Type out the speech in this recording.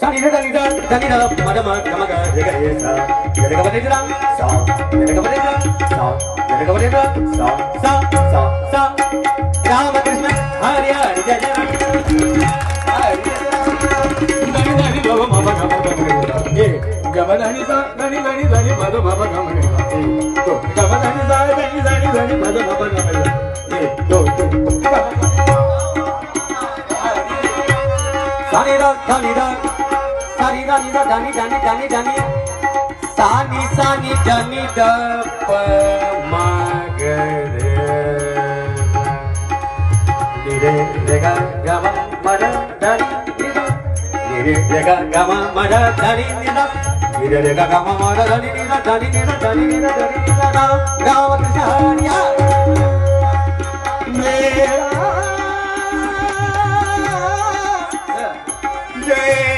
Sani da dani da dani da mada ma kama ga jaga esa jaga ga bade da sa jaga ga bade da sa jaga ga bade da sa sa sa sa Rama Krishna Hari Hari Jai Jai Hari Dani dani baba mama kama ga jaga ye gama dani sa dani dani dani mada baba kama ga ye to gama dani sa dani dani dani mada baba kama ga ye to to Sani da dani da Sani da ni da dani dani dani dani Sani sani dani da pa ma Jai